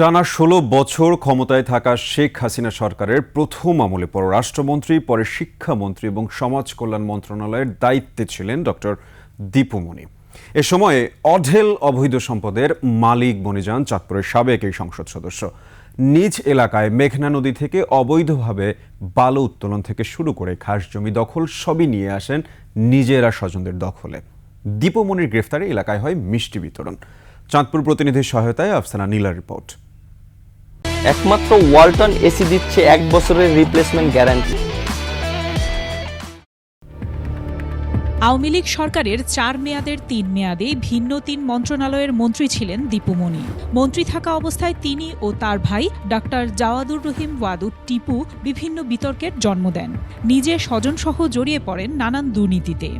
টানা ষোলো বছর ক্ষমতায় থাকা শেখ হাসিনা সরকারের প্রথম আমলে পররাষ্ট্রমন্ত্রী পরে শিক্ষামন্ত্রী এবং সমাজ কল্যাণ মন্ত্রণালয়ের দায়িত্বে ছিলেন ডক্টর দীপুমণি এ সময়ে অঢেল অবৈধ সম্পদের মালিক বনে যান চাঁদপুরের সাবেক এই সংসদ সদস্য। নিজ এলাকায় মেঘনা নদী থেকে অবৈধভাবে বালু উত্তোলন থেকে শুরু করে খাস জমি দখল সবই নিয়ে আসেন নিজেরা স্বজনদের দখলে। দীপমণির গ্রেফতারে এলাকায় হয় মিষ্টি বিতরণ। চাঁদপুর প্রতিনিধির সহায়তায় আফসানা নীলার রিপোর্ট। একমাত্র ওয়ালটন এসি দিচ্ছে এক বছরের রিপ্লেসমেন্ট গ্যারান্টি আওয়ামী লীগ সরকারের চার মেয়াদের তিন মেয়াদে ভিন্ন তিন মন্ত্রণালয়ের মন্ত্রী ছিলেন দীপুমণি মন্ত্রী থাকা অবস্থায় তিনি ও তার ভাই ডাক্তার জাওয়াদুর রহিম ওয়াদুদ টিপু বিভিন্ন বিতর্কের জন্ম দেন। নিজে স্বজনসহ জড়িয়ে পড়েন নানান দুর্নীতিতে।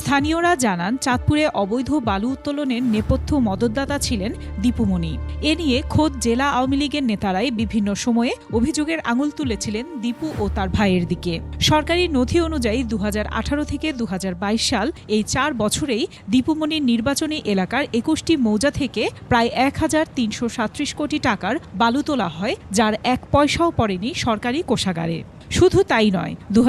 স্থানীয়রা জানান, চাঁদপুরে অবৈধ বালু উত্তোলনের নেপথ্য মদতদাতা ছিলেন দীপুমণি এ নিয়ে খোদ জেলা আওয়ামী লীগের নেতারাই বিভিন্ন সময়ে অভিযোগের আঙুল তুলেছিলেন দীপু ও তার ভাইয়ের দিকে। সরকারি নথি অনুযায়ী দুহাজার আঠারো থেকে দু হাজার বাইশ সাল এই চার বছরেই দীপুমণির নির্বাচনী এলাকার একুশটি মৌজা থেকে প্রায় এক হাজার তিনশো কোটি টাকার বালু তোলা হয়, যার এক পয়সাও পড়েনি সরকারি কোষাগারে। শুধু তাই নয় দু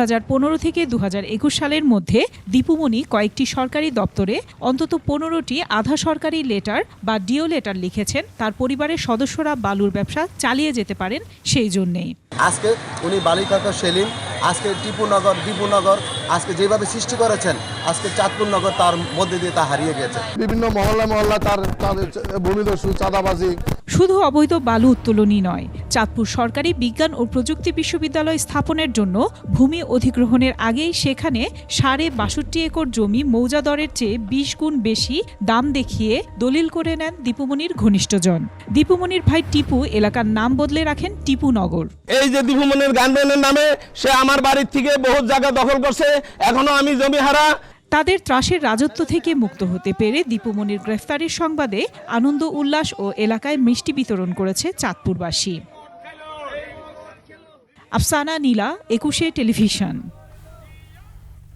থেকে দু হাজার একুশ সালের মধ্যে দীপুমণি কয়েকটি সরকারি দপ্তরে অন্তত পনেরোটি আধা সরকারি লেটার বা ডিও লেটার লিখেছেন। তার পরিবারের সদস্যরা বালুর ব্যবসা চালিয়ে যেতে পারেন সেই জন্যেই। আজকে উনি বালিকাকা সেলিম আজকে টিপুনগর দীপুনগর আজকে যেভাবে সৃষ্টি করেছেন আজকে চাঁদপুর নগর তার মধ্যে দিয়ে তা হারিয়ে গেছে বিভিন্ন মহল্লা মহল্লা তার তাদের ভূমিদস্যু চাঁদাবাজি শুধু অবৈধ বালু উত্তোলনই নয়, চাঁদপুর সরকারি বিজ্ঞান ও প্রযুক্তি বিশ্ববিদ্যালয় স্থাপনের জন্য ভূমি অধিগ্রহণের আগেই সেখানে সাড়ে বাষট্টি একর জমি মৌজা দরের চেয়ে বিশ গুণ বেশি দাম দেখিয়ে দলিল করে নেন দীপুমণির ঘনিষ্ঠজন। দীপুমণির ভাই টিপু এলাকার নাম বদলে রাখেন টিপু নগর। এই যে দীপুমনের গার্ডেনের নামে সে আমার বাড়ির থেকে বহুত জায়গা দখল করছে, এখনও আমি জমি হারা তাদের ত্রাসের রাজত্ব থেকে মুক্ত হতে পেরে দীপুমনির গ্রেফতারের সংবাদে আনন্দ, উল্লাস ও এলাকায় মিষ্টি বিতরণ করেছে চাঁদপুরবাসী। আফসানা নীলা, একুশে টেলিভিশন।